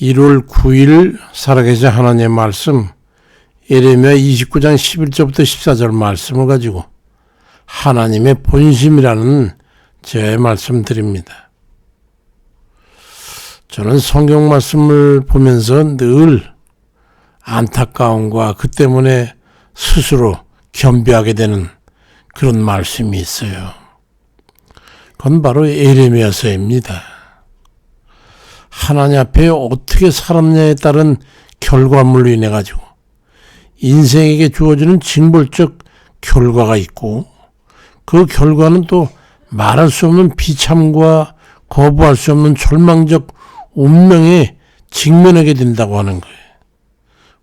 1월 9일 살아계신 하나님의 말씀 예레미야 29장 11절부터 14절 말씀을 가지고 하나님의 본심이라는 제 말씀 드립니다. 저는 성경 말씀을 보면서 늘 안타까움과 그 때문에 스스로 겸비하게 되는 그런 말씀이 있어요. 그건 바로 예레미야서입니다. 하나님 앞에 어떻게 살았냐에 따른 결과물로 인해 가지고 인생에게 주어지는 징벌적 결과가 있고 그 결과는 또 말할 수 없는 비참과 거부할 수 없는 절망적 운명에 직면하게 된다고 하는 거예요.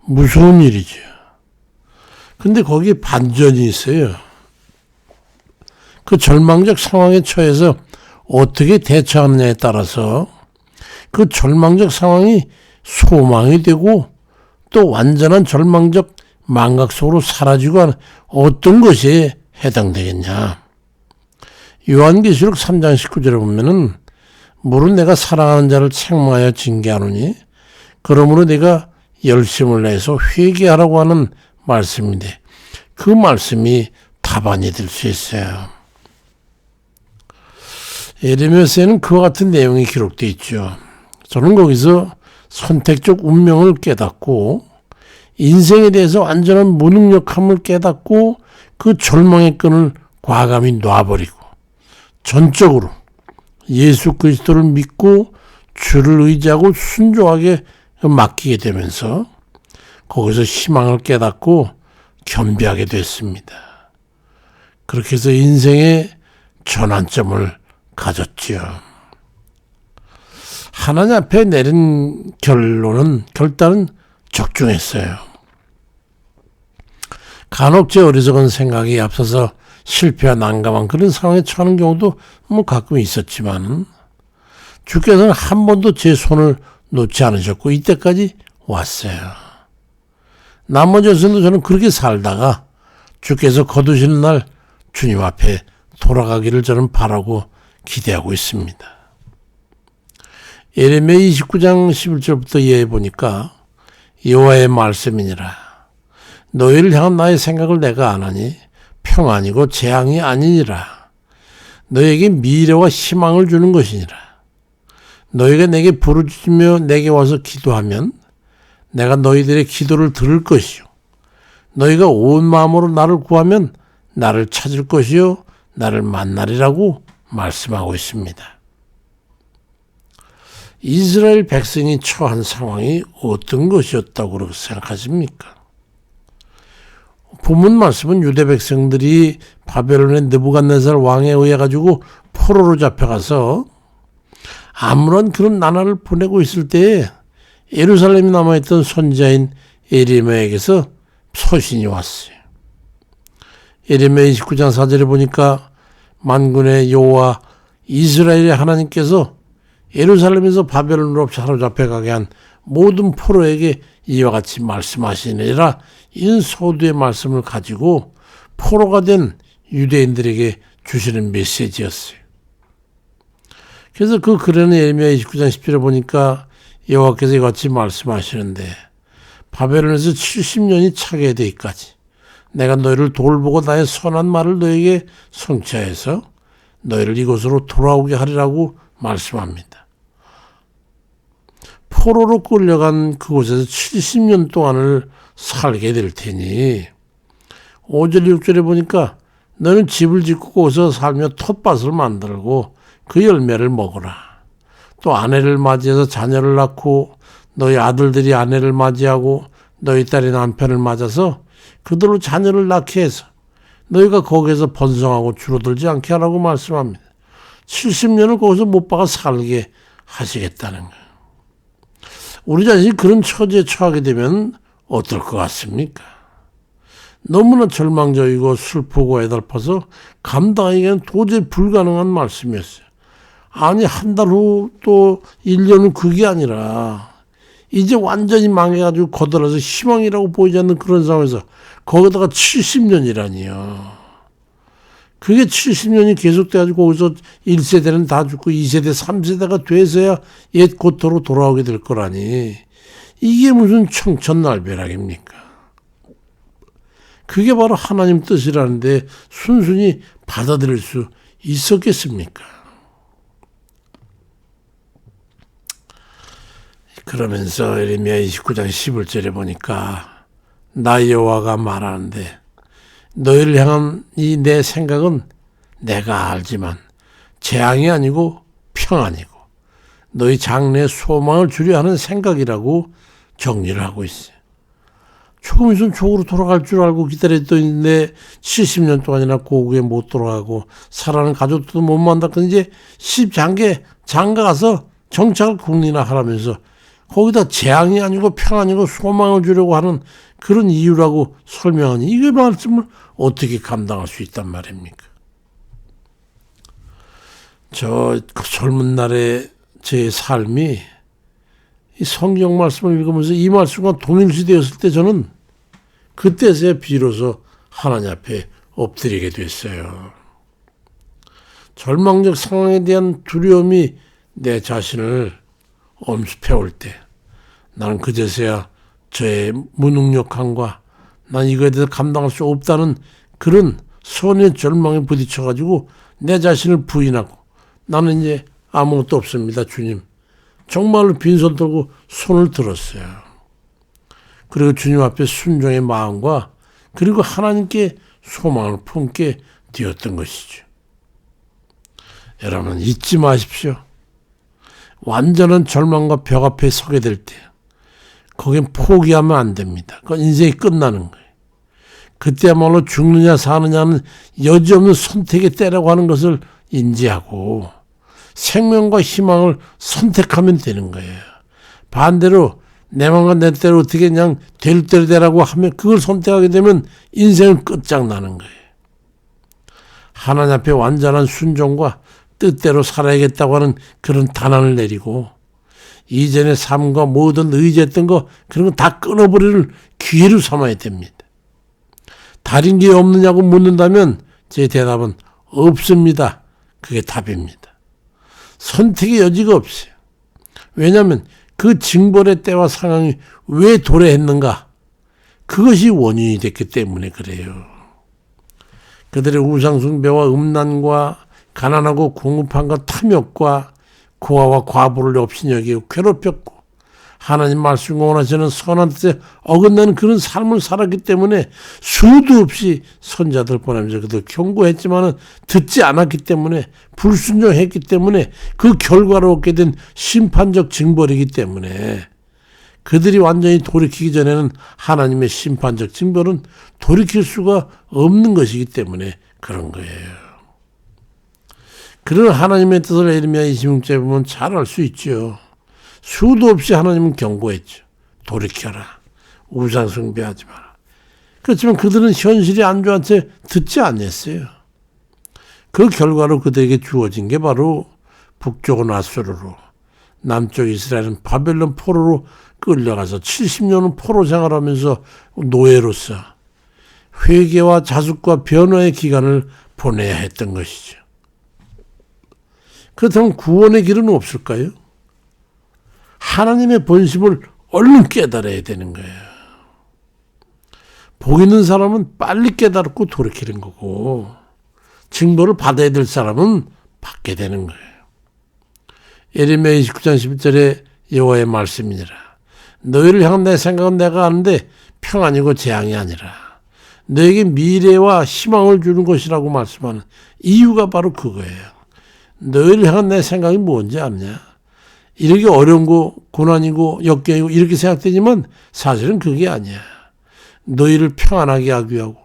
무서운 일이죠. 근데 거기에 반전이 있어요. 그 절망적 상황에 처해서 어떻게 대처하느냐에 따라서 그 절망적 상황이 소망이 되고 또 완전한 절망적 망각 속으로 사라지고 하는 어떤 것에 해당되겠냐. 요한계시록 3장 19절에 보면은 물은 내가 사랑하는 자를 책망하여 징계하노니 그러므로 내가 열심을 내서 회개하라고 하는 말씀인데 그 말씀이 답안이 될 수 있어요. 에레미야서에는 그와 같은 내용이 기록되어 있죠. 저는 거기서 선택적 운명을 깨닫고 인생에 대해서 완전한 무능력함을 깨닫고 그 절망의 끈을 과감히 놔버리고 전적으로 예수 그리스도를 믿고 주를 의지하고 순종하게 맡기게 되면서 거기서 희망을 깨닫고 겸비하게 됐습니다. 그렇게 해서 인생의 전환점을 가졌지요. 하나님 앞에 내린 결론은 결단은 적중했어요. 간혹 제 어리석은 생각이 앞서서 실패와 난감한 그런 상황에 처하는 경우도 뭐 가끔 있었지만 주께서는 한 번도 제 손을 놓지 않으셨고 이때까지 왔어요. 나머지에서도 저는 그렇게 살다가 주께서 거두시는 날 주님 앞에 돌아가기를 저는 바라고 기대하고 있습니다. 예레미야 29장 11절부터 이해해 보니까 여호와의 말씀이니라. 너희를 향한 나의 생각을 내가 아나니 평안이고 재앙이 아니니라. 너에게 미래와 희망을 주는 것이니라. 너희가 내게 부르짖으며 내게 와서 기도하면 내가 너희들의 기도를 들을 것이요. 너희가 온 마음으로 나를 구하면 나를 찾을 것이요. 나를 만나리라고 말씀하고 있습니다. 이스라엘 백성이 처한 상황이 어떤 것이었다고 생각하십니까? 본문 말씀은 유대 백성들이 바벨론의 느부갓네살 왕에 의해 가지고 포로로 잡혀가서 아무런 그런 나라를 보내고 있을 때에 예루살렘에 남아있던 선자인 에리메에게서 서신이 왔어요. 에리메 29장 4절에 보니까 만군의 여호와 이스라엘의 하나님께서 예루살렘에서 바벨론으로 사로잡혀 가게 한 모든 포로에게 이와 같이 말씀하시니라 이 소두의 말씀을 가지고 포로가 된 유대인들에게 주시는 메시지였어요. 그래서 그 글에는 예레미야 29장 10절에 보니까 여호와께서 이같이 말씀하시는데 바벨론에서 70년이 차게 되기까지 내가 너희를 돌보고 나의 선한 말을 너에게 성취하여서 너희를 이곳으로 돌아오게 하리라고 말씀합니다. 포로로 끌려간 그곳에서 70년 동안을 살게 될 테니 5절 6절에 보니까 너는 집을 짓고 거기서 살며 텃밭을 만들고 그 열매를 먹어라. 또 아내를 맞이해서 자녀를 낳고 너희 아들들이 아내를 맞이하고 너희 딸이 남편을 맞아서 그들로 자녀를 낳게 해서 너희가 거기에서 번성하고 줄어들지 않게 하라고 말씀합니다. 70년을 거기서 못 박아 살게 하시겠다는 거예요. 우리 자신이 그런 처지에 처하게 되면 어떨 것 같습니까? 너무나 절망적이고 슬프고 애달파서 감당하기에는 도저히 불가능한 말씀이었어요. 아니, 한 달 후 또 1년 후 그게 아니라 이제 완전히 망해가지고 거들어서 희망이라고 보이지 않는 그런 상황에서 거기다가 70년이라니요. 그게 70년이 계속돼가지고 거기서 1세대는 다 죽고 2세대, 3세대가 돼서야 옛 고토로 돌아오게 될 거라니. 이게 무슨 청천날벼락입니까? 그게 바로 하나님 뜻이라는데 순순히 받아들일 수 있었겠습니까? 그러면서 에레미야 29장 11절에 보니까 나 여호와가 말하는데 너희를 향한 이 내 생각은 내가 알지만 재앙이 아니고 평안이고 너희 장래에 소망을 주려 하는 생각이라고 정리를 하고 있어요. 조금 있으면 족으로 돌아갈 줄 알고 기다렸더니 70년 동안이나 고국에 못 돌아가고 사랑하는 가족도 못 만났고 그 이제 십장계 장가 가서 정착을 국리나 하라면서 거기다 재앙이 아니고 평안이고 소망을 주려고 하는 그런 이유라고 설명하니 이게 말씀을 어떻게 감당할 수 있단 말입니까? 저 젊은 날의 제 삶이 이 성경 말씀을 읽으면서 이 말씀과 동일시 되었을 때 저는 그때서야 비로소 하나님 앞에 엎드리게 됐어요. 절망적 상황에 대한 두려움이 내 자신을 엄습해 올 때, 나는 그제서야 저의 무능력함과 난 이거에 대해서 감당할 수 없다는 그런 손의 절망에 부딪혀가지고 내 자신을 부인하고 나는 이제 아무것도 없습니다, 주님. 정말로 빈손 들고 손을 들었어요. 그리고 주님 앞에 순종의 마음과 그리고 하나님께 소망을 품게 되었던 것이죠. 여러분 잊지 마십시오. 완전한 절망과 벽 앞에 서게 될 때, 거긴 포기하면 안 됩니다. 그건 인생이 끝나는 거예요. 그때야말로 죽느냐 사느냐는 여지없는 선택의 때라고 하는 것을 인지하고 생명과 희망을 선택하면 되는 거예요. 반대로 내 맘과 내 때로 어떻게 그냥 될 대로 되라고 하면 그걸 선택하게 되면 인생은 끝장나는 거예요. 하나님 앞에 완전한 순종과 뜻대로 살아야겠다고 하는 그런 단안을 내리고 이전의 삶과 모든 의지했던 거 그런 거 다 끊어버리는 기회로 삼아야 됩니다. 다른 게 없느냐고 묻는다면 제 대답은 없습니다. 그게 답입니다. 선택의 여지가 없어요. 왜냐하면 그 징벌의 때와 상황이 왜 도래했는가? 그것이 원인이 됐기 때문에 그래요. 그들의 우상숭배와 음란과 가난하고 공급함과 탐욕과 고아와 과부를 업신여기고 괴롭혔고 하나님 말씀과 원하시는 선한 뜻에 어긋나는 그런 삶을 살았기 때문에 수도 없이 선자들 보내면서 그들 경고했지만은 듣지 않았기 때문에 불순종했기 때문에 그 결과로 얻게 된 심판적 징벌이기 때문에 그들이 완전히 돌이키기 전에는 하나님의 심판적 징벌은 돌이킬 수가 없는 것이기 때문에 그런 거예요. 그런 하나님의 뜻을 에르미야 26절 보면 잘 알 수 있죠. 수도 없이 하나님은 경고했죠. 돌이켜라. 우상 숭배하지 마라. 그렇지만 그들은 현실이 안 좋은 채 듣지 않았어요. 그 결과로 그들에게 주어진 게 바로 북쪽은 아수르로 남쪽 이스라엘은 바벨론 포로로 끌려가서 70년은 포로 생활하면서 노예로서 회개와 자숙과 변화의 기간을 보내야 했던 것이죠. 그렇다면 구원의 길은 없을까요? 하나님의 본심을 얼른 깨달아야 되는 거예요. 복 있는 사람은 빨리 깨달고 돌이키는 거고, 징벌을 받아야 될 사람은 받게 되는 거예요. 예레미야 29장 11절에 여호와의 말씀이니라. 너희를 향한 내 생각은 내가 아는데 평안이고 재앙이 아니라 너에게 미래와 희망을 주는 것이라고 말씀하는 이유가 바로 그거예요. 너희를 향한 내 생각이 뭔지 아냐? 이렇게 어려운 거, 고난이고, 역경이고, 이렇게 생각되지만 사실은 그게 아니야. 너희를 평안하게 하기 위하고,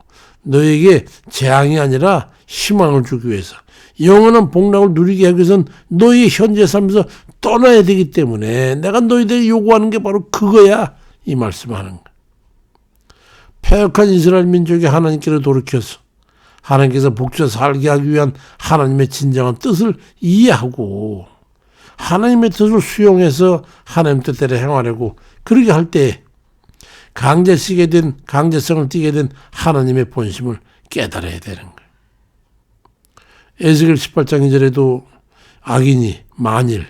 너에게 재앙이 아니라 희망을 주기 위해서, 영원한 복락을 누리게 하기 위해서는 너희 현재 삶에서 떠나야 되기 때문에 내가 너희들에게 요구하는 게 바로 그거야. 이 말씀하는 거. 폐역한 이스라엘 민족이 하나님께로 돌이켜서 하나님께서 복주에 살게 하기 위한 하나님의 진정한 뜻을 이해하고 하나님의 뜻을 수용해서 하나님 뜻대로 행하려고 그렇게 할 때 강제 쓰게 된 강제성을 띠게 된 하나님의 본심을 깨달아야 되는 거예요. 에스겔 18장 2절에도 악인이 만일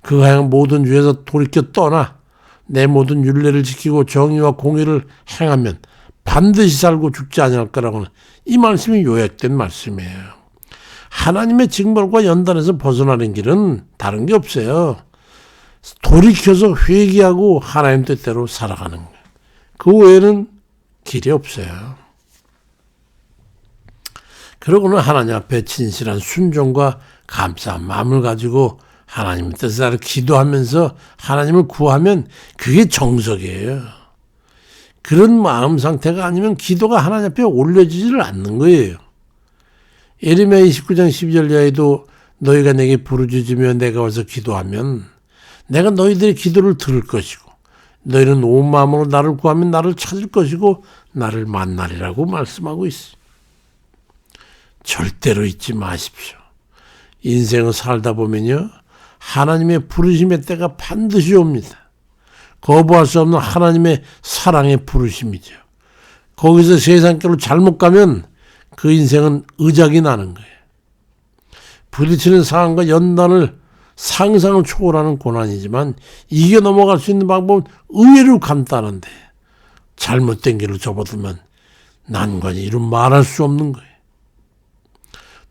그가 모든 죄에서 돌이켜 떠나 내 모든 윤례를 지키고 정의와 공의를 행하면 반드시 살고 죽지 아니할 거라고는 이 말씀이 요약된 말씀이에요. 하나님의 징벌과 연단에서 벗어나는 길은 다른 게 없어요. 돌이켜서 회개하고 하나님 뜻대로 살아가는 거예요. 그 외에는 길이 없어요. 그러고는 하나님 앞에 진실한 순종과 감사한 마음을 가지고 하나님 뜻을 기도하면서 하나님을 구하면 그게 정석이에요. 그런 마음 상태가 아니면 기도가 하나님 앞에 올려지지를 않는 거예요. 예레미야 29장 12절 이하에도 너희가 내게 부르짖으며 내가 와서 기도하면 내가 너희들의 기도를 들을 것이고 너희는 온 마음으로 나를 구하면 나를 찾을 것이고 나를 만나리라고 말씀하고 있어. 절대로 잊지 마십시오. 인생을 살다 보면요. 하나님의 부르심의 때가 반드시 옵니다. 거부할 수 없는 하나님의 사랑의 부르심이죠. 거기서 세상길로 잘못 가면 그 인생은 의작이 나는 거예요. 부딪히는 상황과 연단을 상상을 초월하는 고난이지만 이겨 넘어갈 수 있는 방법은 의외로 간단한데 잘못된 길로 접어들면 난관이 이루 말할 수 없는 거예요.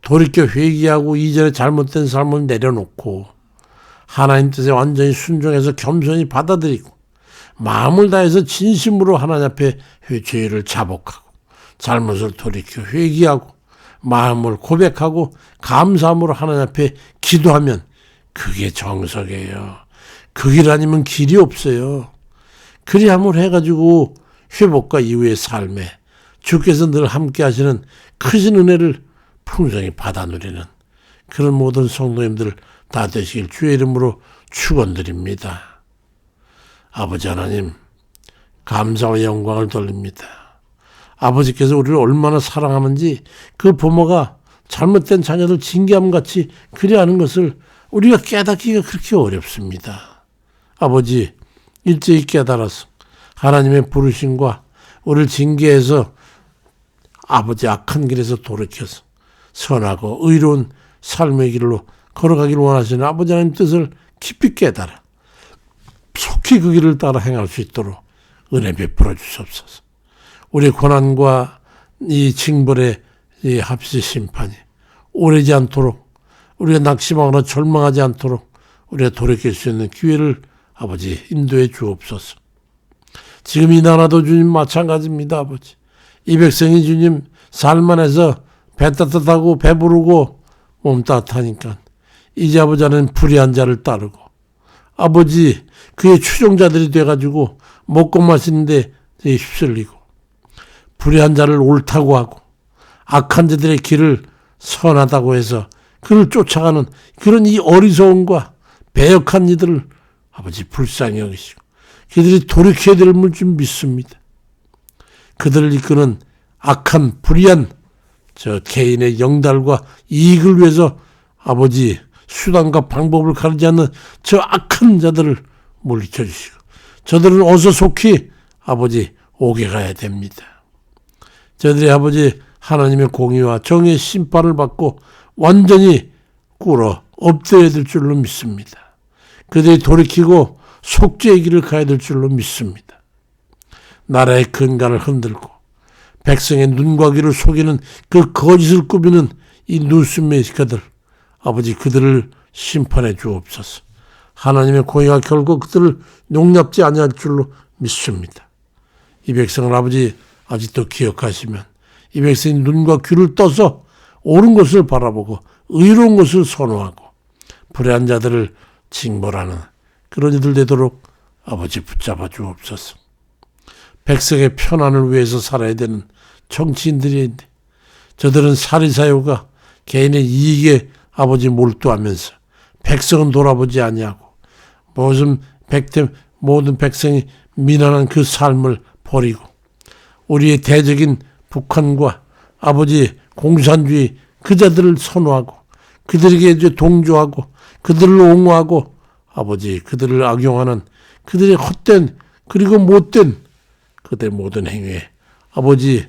돌이켜 회개하고 이전에 잘못된 삶을 내려놓고 하나님 뜻에 완전히 순종해서 겸손히 받아들이고 마음을 다해서 진심으로 하나님 앞에 죄를 자복하고 잘못을 돌이켜 회개하고 마음을 고백하고 감사함으로 하나님 앞에 기도하면 그게 정석이에요. 그 길 아니면 길이 없어요. 그리함을 해가지고 회복과 이후의 삶에 주께서 늘 함께 하시는 크신 은혜를 풍성히 받아 누리는 그런 모든 성도님들 다 되시길 주의 이름으로 축원드립니다. 아버지 하나님 감사와 영광을 돌립니다. 아버지께서 우리를 얼마나 사랑하는지 그 부모가 잘못된 자녀들 징계함 같이 그리하는 것을 우리가 깨닫기가 그렇게 어렵습니다. 아버지 일제히 깨달아서 하나님의 부르심과 우리를 징계해서 아버지 악한 길에서 돌이켜서 선하고 의로운 삶의 길로 걸어가기를 원하시는 아버지 하나님 뜻을 깊이 깨달아 속히 그 길을 따라 행할 수 있도록 은혜 베풀어 주옵소서. 우리 고난과 이 징벌의 이 합시 심판이 오래지 않도록 우리가 낙심하거나 절망하지 않도록 우리가 돌이킬 수 있는 기회를 아버지 인도해 주옵소서. 지금 이 나라도 주님 마찬가지입니다, 아버지. 이 백성이 주님 살만해서 배 따뜻하고 배부르고 몸 따뜻하니까 이제 아버지는 불의한 자를 따르고 아버지 그의 추종자들이 돼가지고 먹고 마시는데 휩쓸리고 불의한 자를 옳다고 하고 악한 자들의 길을 선하다고 해서 그를 쫓아가는 그런 이 어리석음과 배역한 이들을 아버지 불쌍히 여기시고 그들이 돌이켜야 될줄 믿습니다. 그들을 이끄는 악한 불의한 저 개인의 영달과 이익을 위해서 아버지 수단과 방법을 가리지 않는 저 악한 자들을 물리쳐 주시고 저들은 어서 속히 아버지 오게 가야 됩니다. 저들이 아버지 하나님의 공의와 정의 심판을 받고 완전히 꿇어 엎드려야 될 줄로 믿습니다. 그들이 돌이키고 속죄의 길을 가야 될 줄로 믿습니다. 나라의 근간을 흔들고 백성의 눈과 귀를 속이는 그 거짓을 꾸미는 이 누스메 그들 아버지 그들을 심판해 주옵소서. 하나님의 공의가 결국 그들을 용납지 아니할 줄로 믿습니다. 이 백성을 아버지 아직도 기억하시면 이 백성이 눈과 귀를 떠서 옳은 것을 바라보고 의로운 것을 선호하고 불의한 자들을 징벌하는 그런 이들 되도록 아버지 붙잡아 주옵소서. 백성의 편안을 위해서 살아야 되는 정치인들인데 저들은 사리사욕과 개인의 이익에 아버지 몰두하면서 백성은 돌아보지 아니하고 모든 백대 모든 백성이 미난한 그 삶을 버리고 우리의 대적인 북한과 아버지 공산주의 그자들을 선호하고 그들에게 이제 동조하고 그들을 옹호하고 아버지 그들을 악용하는 그들의 헛된 그리고 못된 그들의 모든 행위에 아버지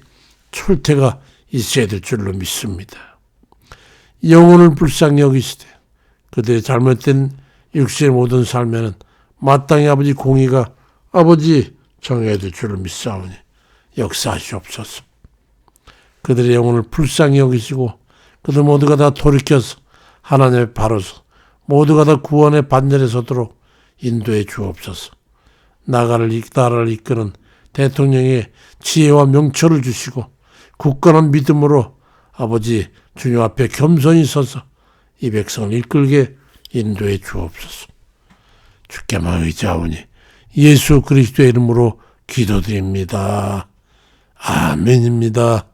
철퇴가 있어야 될 줄로 믿습니다. 영혼을 불쌍히 여기시되 그들의 잘못된 육신의 모든 삶에는 마땅히 아버지 공의가 아버지 정해야 줄을 믿사오니 역사하시옵소서. 그들의 영혼을 불쌍히 여기시고 그들 모두가 다 돌이켜서 하나님의 바로서 모두가 다 구원의 반열에 서도록 인도해 주옵소서. 나라를, 이- 나라를 이끄는 대통령의 지혜와 명철을 주시고 굳건한 믿음으로 아버지 주님 앞에 겸손히 서서 이 백성을 이끌게 인도해 주옵소서. 주께만 의지하오니 예수 그리스도의 이름으로 기도드립니다. 아멘입니다.